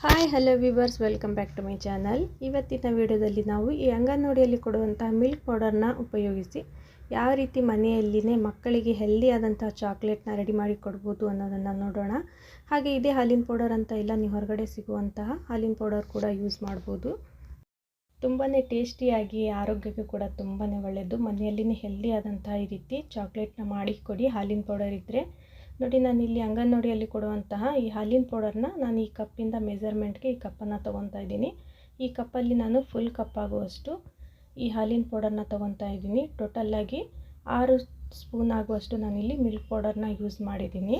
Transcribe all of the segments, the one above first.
Hi hello viewers welcome back to my channel ಇವತ್ತಿನ ವಿಡಿಯೋದಲ್ಲಿ ನಾವು ಈ ಅಂಗನವಾಡಿಯಲ್ಲಿ ಕೊಡುವಂಥ ಮಿಲ್ಕ್ ಪೌಡರ್ನ ಉಪಯೋಗಿಸಿ ಯಾವ ರೀತಿ ಮನೆಯಲ್ಲಿನೇ ಮಕ್ಕಳಿಗೆ ಹೆಲ್ದಿ ಆದಂಥ ಚಾಕ್ಲೇಟ್ನ ರೆಡಿ ಮಾಡಿ ಕೊಡ್ಬೋದು ಅನ್ನೋದನ್ನು ನೋಡೋಣ. ಹಾಗೆ ಇದೇ ಹಾಲಿನ ಪೌಡರ್ ಅಂತ ಇಲ್ಲ, ನೀವು ಹೊರಗಡೆ ಸಿಗುವಂತಹ ಹಾಲಿನ ಪೌಡರ್ ಕೂಡ ಯೂಸ್ ಮಾಡ್ಬೋದು. ತುಂಬಾ ಟೇಸ್ಟಿಯಾಗಿ ಆರೋಗ್ಯಕ್ಕೆ ಕೂಡ ತುಂಬಾ ಒಳ್ಳೆಯದು ಮನೆಯಲ್ಲಿನೇ ಹೆಲ್ದಿ ಆದಂಥ ಈ ರೀತಿ ಚಾಕ್ಲೇಟ್ನ ಮಾಡಿ ಕೊಡಿ ಹಾಲಿನ ಪೌಡರ್ ಇದ್ದರೆ ನೋಡಿ, ನಾನು ಇಲ್ಲಿ ಅಂಗನವಾಡಿಯಲ್ಲಿ ಕೊಡುವಂತಹ ಈ ಹಾಲಿನ ಪೌಡರ್ನ ನಾನು ಈ ಕಪ್ಪಿಂದ ಮೆಜರ್ಮೆಂಟ್ಗೆ ಈ ಕಪ್ಪನ್ನು ತೊಗೊತಾ ಇದ್ದೀನಿ. ಈ ಕಪ್ಪಲ್ಲಿ ನಾನು ಫುಲ್ ಕಪ್ ಆಗುವಷ್ಟು ಈ ಹಾಲಿನ ಪೌಡರ್ನ ತೊಗೊತಾ ಇದ್ದೀನಿ. ಟೋಟಲ್ಲಾಗಿ ಆರು ಸ್ಪೂನ್ ಆಗುವಷ್ಟು ನಾನಿಲ್ಲಿ ಮಿಲ್ಕ್ ಪೌಡರ್ನ ಯೂಸ್ ಮಾಡಿದ್ದೀನಿ.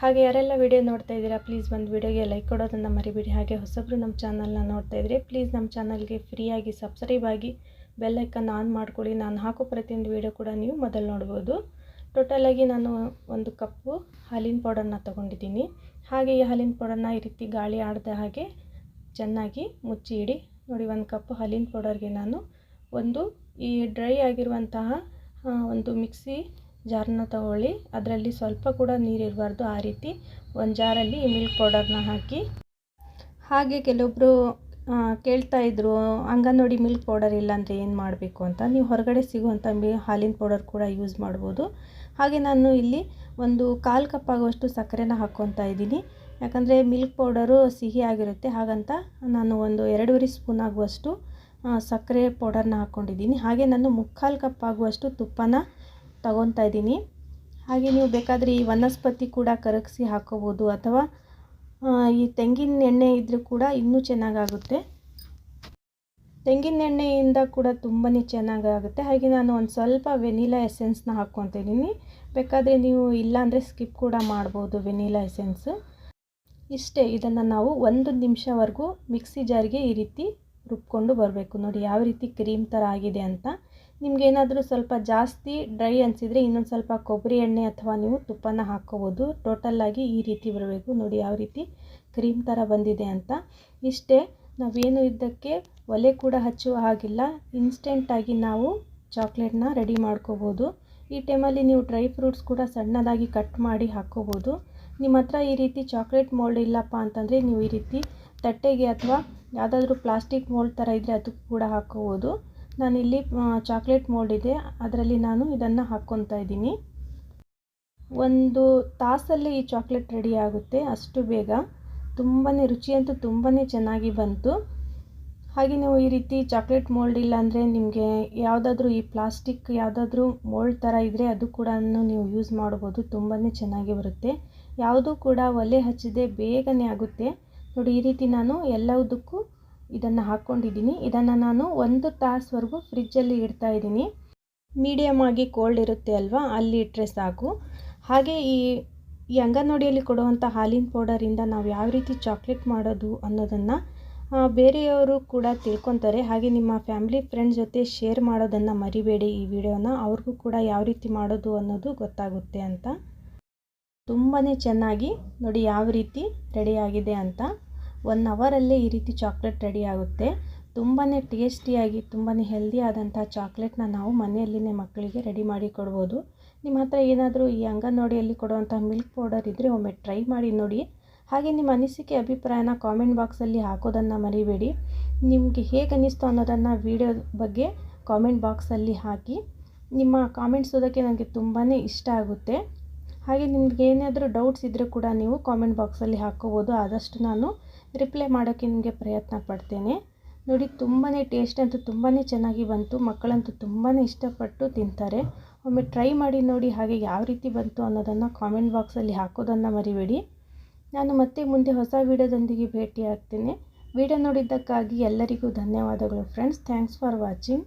ಹಾಗೆ ಯಾರೆಲ್ಲ ವಿಡಿಯೋ ನೋಡ್ತಾ ಇದ್ದೀರಾ, ಪ್ಲೀಸ್ ಒಂದು ವಿಡಿಯೋಗೆ ಲೈಕ್ ಕೊಡೋದನ್ನು ಮರಿಬೇಡಿ. ಹಾಗೆ ಹೊಸಬ್ರು ನಮ್ಮ ಚಾನಲ್ನ ನೋಡ್ತಾ ಇದ್ದರೆ ಪ್ಲೀಸ್ ನಮ್ಮ ಚಾನಲ್ಗೆ ಫ್ರೀಯಾಗಿ ಸಬ್ಸ್ಕ್ರೈಬ್ ಆಗಿ ಬೆಲ್ಲೈಕನ್ ಆನ್ ಮಾಡ್ಕೊಳ್ಳಿ. ನಾನು ಹಾಕೋ ಪ್ರತಿಯೊಂದು ವಿಡಿಯೋ ಕೂಡ ನೀವು ಮೊದಲು ನೋಡ್ಬೋದು. ಟೋಟಲಾಗಿ ನಾನು ಒಂದು ಕಪ್ಪು ಹಾಲಿನ ಪೌಡರನ್ನ ತೊಗೊಂಡಿದ್ದೀನಿ. ಹಾಗೆ ಈ ಹಾಲಿನ ಪೌಡರ್ನ ಈ ರೀತಿ ಗಾಳಿ ಆಡದ ಹಾಗೆ ಚೆನ್ನಾಗಿ ಮುಚ್ಚಿ ಇಡಿ. ನೋಡಿ, ಒಂದು ಕಪ್ಪು ಹಾಲಿನ ಪೌಡರ್ಗೆ ನಾನು ಒಂದು ಈ ಡ್ರೈ ಆಗಿರುವಂತಹ ಒಂದು ಮಿಕ್ಸಿ ಜಾರನ್ನ ತಗೊಳ್ಳಿ. ಅದರಲ್ಲಿ ಸ್ವಲ್ಪ ಕೂಡ ನೀರಿರಬಾರ್ದು ಆ ರೀತಿ ಒಂದು ಜಾರಲ್ಲಿ ಈ ಮಿಲ್ಕ್ ಪೌಡರ್ನ ಹಾಕಿ. ಹಾಗೆ ಕೆಲವೊಬ್ಬರು ಕೇಳ್ತಾ ಇದ್ರು ಅಂಗನವಾಡಿ ಮಿಲ್ಕ್ ಪೌಡರ್ ಇಲ್ಲ ಅಂದರೆ ಏನು ಮಾಡಬೇಕು ಅಂತ. ನೀವು ಹೊರಗಡೆ ಸಿಗುವಂಥ ಮಿ, ಹಾಲಿನ ಪೌಡರ್ ಕೂಡ ಯೂಸ್ ಮಾಡ್ಬೋದು. ಹಾಗೆ ನಾನು ಇಲ್ಲಿ ಒಂದು ಕಾಲು ಕಪ್ ಆಗುವಷ್ಟು ಸಕ್ಕರೆನ ಹಾಕ್ಕೊತಾ ಇದ್ದೀನಿ. ಯಾಕಂದರೆ ಮಿಲ್ಕ್ ಪೌಡರು ಸಿಹಿ ಆಗಿರುತ್ತೆ, ಹಾಗಂತ ನಾನು ಒಂದು ಎರಡೂವರೆ ಸ್ಪೂನ್ ಆಗುವಷ್ಟು ಸಕ್ಕರೆ ಪೌಡರ್ನ ಹಾಕ್ಕೊಂಡಿದ್ದೀನಿ. ಹಾಗೆ ನಾನು ಮುಕ್ಕಾಲು ಕಪ್ ಆಗುವಷ್ಟು ತುಪ್ಪನ ತಗೊತಾ ಇದ್ದೀನಿ. ಹಾಗೆ ನೀವು ಬೇಕಾದರೆ ಈ ವನಸ್ಪತಿ ಕೂಡ ಕರಗಿಸಿ ಹಾಕ್ಕೋಬೋದು ಅಥವಾ ಈ ತೆಂಗಿನ ಎಣ್ಣೆ ಇದ್ದರೂ ಕೂಡ ಇನ್ನೂ ಚೆನ್ನಾಗಾಗುತ್ತೆ. ತೆಂಗಿನ ಎಣ್ಣೆಯಿಂದ ಕೂಡ ತುಂಬಾ ಚೆನ್ನಾಗಾಗುತ್ತೆ. ಹಾಗೆ ನಾನು ಒಂದು ಸ್ವಲ್ಪ ವೆನಿಲಾ ಎಸೆನ್ಸ್ನ ಹಾಕ್ಕೊತಿದ್ದೀನಿ ಬೇಕಾದರೆ ನೀವು ಇಲ್ಲಾಂದರೆ ಸ್ಕಿಪ್ ಕೂಡ ಮಾಡ್ಬೋದು ವೆನಿಲಾ ಎಸೆನ್ಸ್. ಇಷ್ಟೇ, ಇದನ್ನು ನಾವು ಒಂದು ನಿಮಿಷವರೆಗೂ ಮಿಕ್ಸಿ ಜಾರಿಗೆ ಈ ರೀತಿ ರುಬ್ಕೊಂಡು ಬರಬೇಕು. ನೋಡಿ, ಯಾವ ರೀತಿ ಕ್ರೀಮ್ ಥರ ಆಗಿದೆ ಅಂತ. ನಿಮಗೇನಾದರೂ ಸ್ವಲ್ಪ ಜಾಸ್ತಿ ಡ್ರೈ ಅನಿಸಿದರೆ ಇನ್ನೊಂದು ಸ್ವಲ್ಪ ಕೊಬ್ಬರಿ ಎಣ್ಣೆ ಅಥವಾ ನೀವು ತುಪ್ಪನ ಹಾಕ್ಕೋಬೋದು ಟೋಟಲ್ಲಾಗಿ ಈ ರೀತಿ ಬರಬೇಕು. ನೋಡಿ ಯಾವ ರೀತಿ ಕ್ರೀಮ್ ಥರ ಬಂದಿದೆ ಅಂತ. ಇಷ್ಟೇ ನಾವೇನು ಇದ್ದಕ್ಕೆ ಒಲೆ ಕೂಡ ಹಚ್ಚುವ ಹಾಗಿಲ್ಲ. ಇನ್ಸ್ಟೆಂಟಾಗಿ ನಾವು ಚಾಕ್ಲೇಟ್ನ ರೆಡಿ ಮಾಡ್ಕೋಬೋದು. ಈ ಟೈಮಲ್ಲಿ ನೀವು ಡ್ರೈ ಫ್ರೂಟ್ಸ್ ಕೂಡ ಸಣ್ಣದಾಗಿ ಕಟ್ ಮಾಡಿ ಹಾಕ್ಕೋಬೋದು ನಿಮ್ಮ ಹತ್ರ ಈ ರೀತಿ ಚಾಕ್ಲೇಟ್ ಮೋಲ್ಡ್ ಇಲ್ಲಪ್ಪ ಅಂತಂದರೆ ನೀವು ಈ ರೀತಿ ತಟ್ಟೆಗೆ ಅಥವಾ ಯಾವುದಾದ್ರೂ ಪ್ಲಾಸ್ಟಿಕ್ ಮೋಲ್ಡ್ ಥರ ಇದ್ದರೆ ಅದಕ್ಕೆ ಕೂಡ ಹಾಕ್ಕೋಬೋದು ನಾನಿಲ್ಲಿ ಚಾಕ್ಲೇಟ್ ಮೋಲ್ಡ್ ಇದೆ. ಅದರಲ್ಲಿ ನಾನು ಇದನ್ನು ಹಾಕ್ಕೊತಾ ಇದ್ದೀನಿ. ಒಂದು ತಾಸಲ್ಲಿ ಈ ಚಾಕ್ಲೇಟ್ ರೆಡಿ ಆಗುತ್ತೆ. ಅಷ್ಟು ಬೇಗ. ತುಂಬಾ ರುಚಿಯಂತೂ ತುಂಬಾ ಚೆನ್ನಾಗಿ ಬಂತು. ಹಾಗೆ ನೀವು ಈ ರೀತಿ ಚಾಕ್ಲೇಟ್ ಮೋಲ್ಡ್ ಇಲ್ಲ ಅಂದರೆ ನಿಮಗೆ ಯಾವುದಾದ್ರೂ ಈ ಪ್ಲಾಸ್ಟಿಕ್ ಯಾವುದಾದ್ರೂ ಮೋಲ್ಡ್ ಥರ ಇದ್ದರೆ ಅದು ಕೂಡ ನೀವು ಯೂಸ್ ಮಾಡ್ಬೋದು. ತುಂಬಾ ಚೆನ್ನಾಗಿ ಬರುತ್ತೆ. ಯಾವುದೂ ಕೂಡ ಒಲೆ ಹಚ್ಚದೆ, ಬೇಗನೆ ಆಗುತ್ತೆ. ನೋಡಿ, ಈ ರೀತಿ ನಾನು ಎಲ್ಲದಕ್ಕೂ ಇದನ್ನು ಹಾಕ್ಕೊಂಡಿದ್ದೀನಿ ಇದನ್ನು ನಾನು ಒಂದು ತಾಸುವರೆಗೂ ಫ್ರಿಜ್ಜಲ್ಲಿ ಇಡ್ತಾ ಇದ್ದೀನಿ. ಮೀಡಿಯಮ್ ಆಗಿ ಕೋಲ್ಡ್ ಇರುತ್ತೆ ಅಲ್ವಾ? ಅಲ್ಲಿ ಇಟ್ಟರೆ ಸಾಕು. ಹಾಗೆ ಈ ಈ ಅಂಗನವಾಡಿಯಲ್ಲಿ ಕೊಡುವಂಥ ಹಾಲಿನ ಪೌಡರಿಂದ ನಾವು ಯಾವ ರೀತಿ ಚಾಕ್ಲೇಟ್ ಮಾಡೋದು ಅನ್ನೋದನ್ನು ಬೇರೆಯವರು ಕೂಡ ತಿಳ್ಕೊತಾರೆ. ಹಾಗೆ ನಿಮ್ಮ ಫ್ಯಾಮಿಲಿ ಫ್ರೆಂಡ್ಸ್ ಜೊತೆ ಶೇರ್ ಮಾಡೋದನ್ನು ಮರಿಬೇಡಿ ಈ ವಿಡಿಯೋನ. ಅವ್ರಿಗೂ ಕೂಡ ಯಾವ ರೀತಿ ಮಾಡೋದು ಅನ್ನೋದು ಗೊತ್ತಾಗುತ್ತೆ ಅಂತ. ತುಂಬಾ ಚೆನ್ನಾಗಿ ನೋಡಿ ಯಾವ ರೀತಿ ರೆಡಿಯಾಗಿದೆ ಅಂತ. ಒನ್ ಅವರಲ್ಲೇ ಈ ರೀತಿ ಚಾಕ್ಲೇಟ್ ರೆಡಿ ಆಗುತ್ತೆ. ತುಂಬಾ ಟೇಸ್ಟಿಯಾಗಿ ತುಂಬಾ ಹೆಲ್ದಿ ಆದಂಥ ಚಾಕ್ಲೇಟ್ನ ನಾವು ಮನೆಯಲ್ಲಿನೇ ಮಕ್ಕಳಿಗೆ ರೆಡಿ ಮಾಡಿ ಕೊಡ್ಬೋದು. ನಿಮ್ಮ ಹತ್ರ ಏನಾದರೂ ಈ ಅಂಗನವಾಡಿಯಲ್ಲಿ ಕೊಡುವಂಥ ಮಿಲ್ಕ್ ಪೌಡರ್ ಇದ್ದರೆ ಒಮ್ಮೆ ಟ್ರೈ ಮಾಡಿ ನೋಡಿ. ಹಾಗೆ ನಿಮ್ಮ ಅನಿಸಿಕೆ, ಅಭಿಪ್ರಾಯನ ಕಾಮೆಂಟ್ ಬಾಕ್ಸಲ್ಲಿ ಹಾಕೋದನ್ನು ಮರಿಬೇಡಿ. ನಿಮಗೆ ಹೇಗೆ ಅನ್ನಿಸ್ತು ಅನ್ನೋದನ್ನು ವಿಡಿಯೋ ಬಗ್ಗೆ ಕಾಮೆಂಟ್ ಬಾಕ್ಸಲ್ಲಿ ಹಾಕಿ. ನಿಮ್ಮ ಕಾಮೆಂಟ್ಸ್ ಓದೋಕ್ಕೆ ನನಗೆ ತುಂಬಾ ಇಷ್ಟ ಆಗುತ್ತೆ. ಹಾಗೆ ನಿಮ್ಗೆ ಏನಾದರೂ ಡೌಟ್ಸ್ ಇದ್ದರೆ ಕೂಡ ನೀವು ಕಾಮೆಂಟ್ ಬಾಕ್ಸಲ್ಲಿ ಹಾಕ್ಕೋಬೋದು ಆದಷ್ಟು ನಾನು ರಿಪ್ಲೈ ಮಾಡೋಕ್ಕೆ ನಿಮಗೆ ಪ್ರಯತ್ನ ಪಡ್ತೇನೆ. ನೋಡಿ ತುಂಬಾ ಟೇಸ್ಟ್ ಅಂತೂ ತುಂಬಾ ಚೆನ್ನಾಗಿ ಬಂತು. ಮಕ್ಕಳಂತೂ ತುಂಬಾ ಇಷ್ಟಪಟ್ಟು ತಿಂತಾರೆ. ಒಮ್ಮೆ ಟ್ರೈ ಮಾಡಿ ನೋಡಿ ಹಾಗೆ ಯಾವ ರೀತಿ ಬಂತು ಅನ್ನೋದನ್ನು ಕಾಮೆಂಟ್ ಬಾಕ್ಸಲ್ಲಿ ಹಾಕೋದನ್ನು ಮರಿಬೇಡಿ. ನಾನು ಮತ್ತೆ ಮುಂದೆ ಹೊಸ ವೀಡಿಯೋದೊಂದಿಗೆ ಭೇಟಿ ಆಗ್ತೇನೆ ವಿಡಿಯೋ ನೋಡಿದ್ದಕ್ಕಾಗಿ ಎಲ್ಲರಿಗೂ ಧನ್ಯವಾದಗಳು ಫ್ರೆಂಡ್ಸ್ ಥ್ಯಾಂಕ್ಸ್ ಫಾರ್ ವಾಚಿಂಗ್